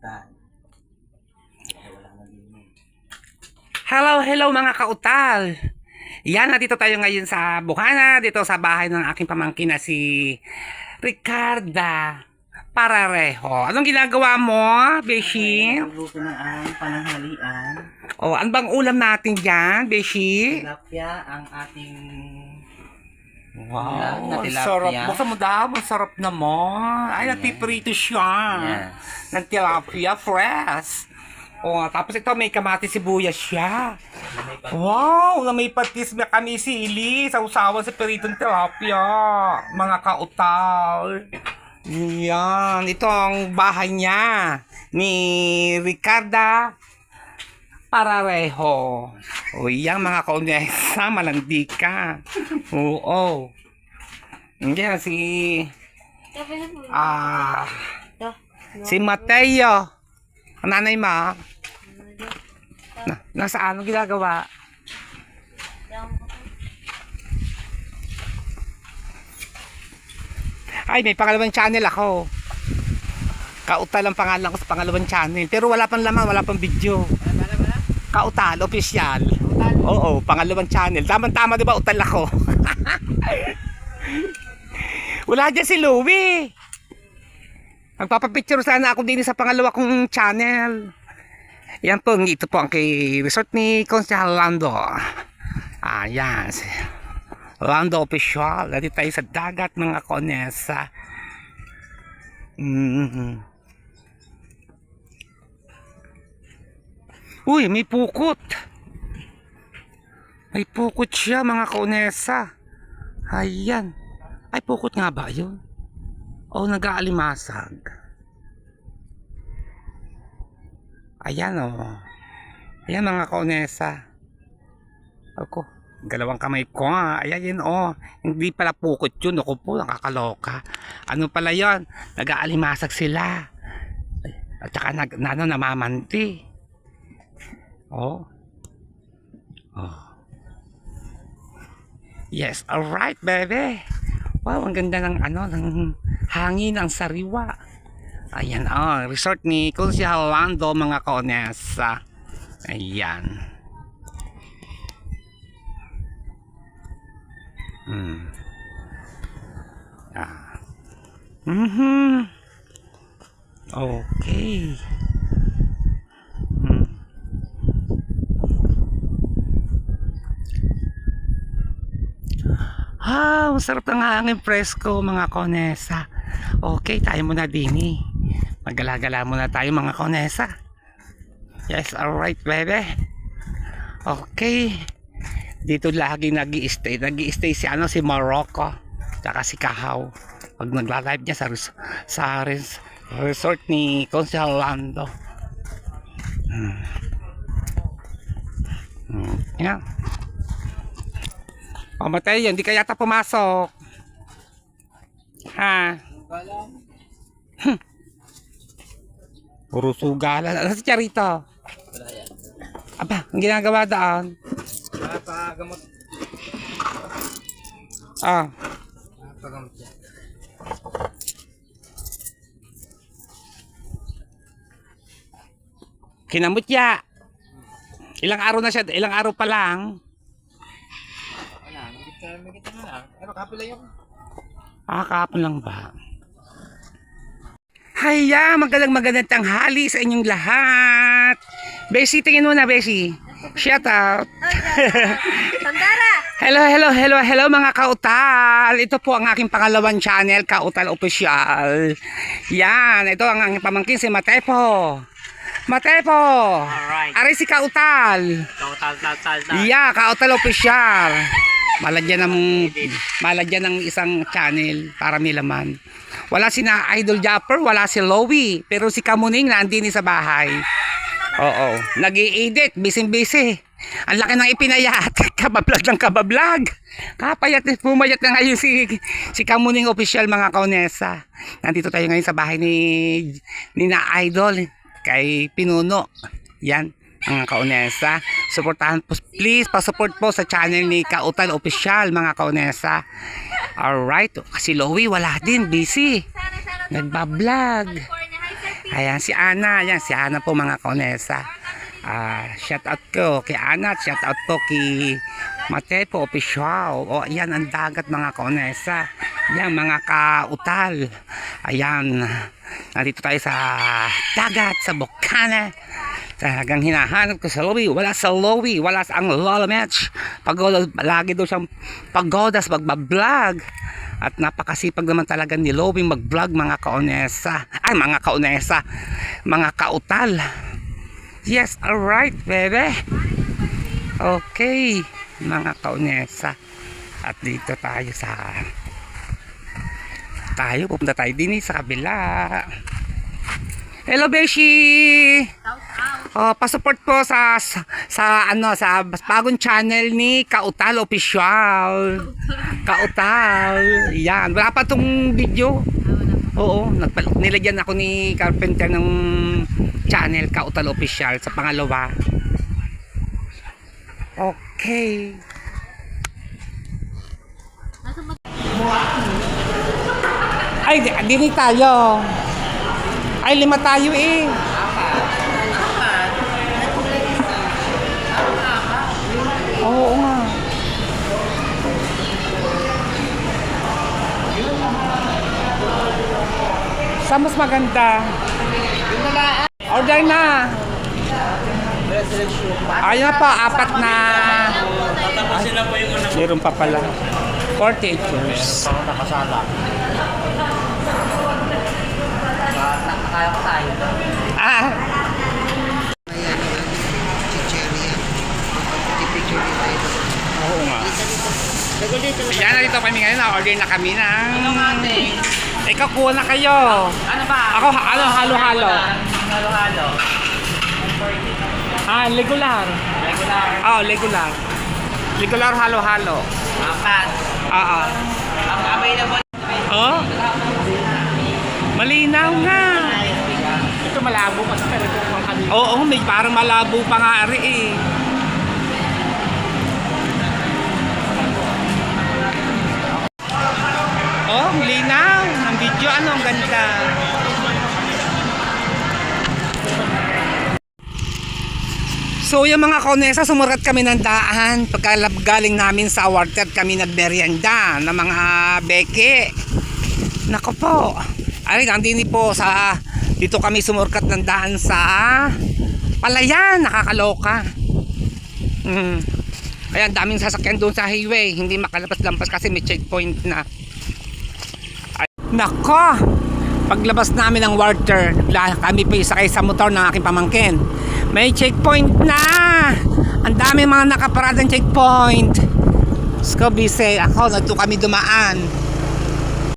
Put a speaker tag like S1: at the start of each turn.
S1: na limon.
S2: Hello, hello mga kautal. Yan, nandito tayo ngayon sa Bukana, dito sa bahay ng aking pamangkin na si Ricarda Pararejo. Anong ginagawa mo, Beshi?
S1: Nagluto ng ang pananghalian.
S2: O, ano bang ulam natin dyan, Beshi?
S1: Tilapia ang ating
S2: Wow,
S1: na
S2: ang
S1: tilapia.
S2: sarap. Buksan mo daw, masarap naman. Ay,
S1: Ayan.
S2: napiprito siya.
S1: Yes.
S2: Ng tilapia, fresh. O, tapos ito, may kamati sibuyas siya. Wow, na may patis na kami sili sa usawan sa peritong tilapia. Mga kautal. Yan, ito ang bahay niya ni Ricarda Pararejo. O yan mga kaunesa, malandi ka. Oo. Yan si ah si Mateo. Ang nanay mo. Na, nasa ano ginagawa? Ay, may pangalawang channel ako. Kautal ang pangalan ko sa pangalawang channel. Pero wala pang laman, wala pang video. Kautal, official. Oo, pangalawang channel. Tama-tama, di ba? Utal ako. wala dyan si Louie. Magpapapicture sana ako din sa pangalawa kong channel. Yan po, ito po ang kay resort ni Consehal Lando. Ayan. Lando Official. Dati tayo sa dagat mga konesa. mm Uy, may pukot. May pukot siya mga konesa. Ayan. Ay, pukot nga ba yun? O nag-aalimasag. Ayan o. Ayan mga kaunesa. Ako, galawang kamay ko nga. Ayan yun o. Hindi pala pukot yun. Ako po, nakakaloka. Ano pala yon? Nag-aalimasag sila. At saka nag, na, ano, namamanti. Oh. Oh. Yes, alright baby. Wow, ang ganda ng ano, ng hangin, ang sariwa. Ayan, oh, resort ni Consehal Lando, mga kaonesa. Ayan. Hmm. Ah. Mhm. Okay. Ah, masarap ng hangin presko mga konesa. Okay, tayo muna dini. Magala-gala muna tayo mga konesa. Yes, alright baby. Okay. Dito lagi nag stay nag stay si ano si Morocco. Tsaka si Kahaw. Pag nagla-live niya sa, sa res- resort ni Consehal Lando. Hmm. Hmm. Yan. Pamatay yan, di ka yata pumasok. Ha? Puro sugalan. Ano si Charito? Aba, ang ginagawa daan.
S1: Napagamot.
S2: Ah,
S1: Napagamot yan.
S2: kinamutya. Ilang araw na siya, ilang araw pa lang.
S1: Wala, magit ka, magit ka na lang. Kapila yung
S2: Ah, kahapon lang ba? Haya, magandang magandang tanghali sa inyong lahat. Beshi, tingin mo na, Beshi. Shout out.
S3: Sandara!
S2: Hello, hello, hello, hello mga kautal. Ito po ang aking pangalawang channel, Kautal Official. Yan, ito ang aking pamangkin si Matepo. Matepo!
S1: Alright.
S2: Ari si Kautal.
S1: Ikaw, tal, tal, tal, tal.
S2: Yeah, Kautal Official. Malagyan ng malagyan ng isang channel para may laman. Wala si na Idol Japper, wala si Lowy, pero si Kamuning nandini sa bahay. Oo, nag edit busy-busy. Ang laki ng ipinayat, kabablog ng kabablog. Kapayat, pumayat na ngayon si, si Kamuning Official mga kaunesa. Nandito tayo ngayon sa bahay ni, ni na Idol, kay Pinuno. Yan, mga kaunesa. Suportahan po, please, pasupport po sa channel ni Kautal Official, mga kaunesa. Alright, kasi Lowy wala din, busy. Nagbablog. Ayan, si Ana. Ayan, si Ana po mga kaonesa. Ah, shout out ko kay Ana shout out po kay Matepo Official. O, ayan ang dagat mga kaonesa. Ayan, mga kautal. Ayan, nandito tayo sa dagat, sa Bocana. Talagang hinahanap ko sa Lowy. Wala sa Lowy. Wala sa ang Lola Match. Pagoda, lagi daw siyang pagodas magbablog. At napakasipag naman talaga ni Lowy mag-vlog mga kaonesa. Ay, mga kaonesa. Mga kautal. Yes, alright, bebe. Okay, mga kaonesa. At dito tayo sa... Tayo, pupunta tayo din eh, sa kabila. Hello, Beshi! Oh, pa-support po sa, sa ano sa bagong channel ni Kautal Official. Kautal. Yan, wala pa tong video. Oo, nagpalok nilagyan ako ni Carpenter ng channel Kautal Official sa pangalawa. Okay. Ay, di, dini tayo. Ay, lima tayo eh. Oo nga. Saan mas maganda? Order na. Ayun na pa, apat na. Meron pa pala. 48 years.
S1: nakasala. Nakakaya ko tayo.
S2: Ah, oo nga. Yan na dito kami ngayon. Na-order na kami na.
S1: Ano nga ate?
S2: Ikaw kuha na kayo.
S1: Ano ba?
S2: Ako, ano, halo-halo.
S1: Halo-halo.
S2: Ah, regular.
S1: Regular.
S2: Oh, regular. Regular halo-halo.
S1: Apat.
S2: Ah, ah.
S1: Ang available.
S2: Oh? Malinaw nga. Ito malabo kasi pero ito pang kami. Oo, may parang malabo pa nga ari eh. Oh, linaw. Ang video ano, ang ganda. So yung mga konesa, sumurat kami ng daan. Pagkalab galing namin sa water kami nagmerienda ng mga beke. Nako po. Ay, nandini po sa dito kami sumurkat ng daan sa Palayan, nakakaloka. Mm. Kaya daming sasakyan doon sa highway, hindi makalabas-lampas kasi may checkpoint na. Ay, nako! Paglabas namin ng water, kami pa isakay sa motor ng aking pamangkin. May checkpoint na! Ang dami mga nakaparadang checkpoint. Scobise, ako, nagto kami dumaan.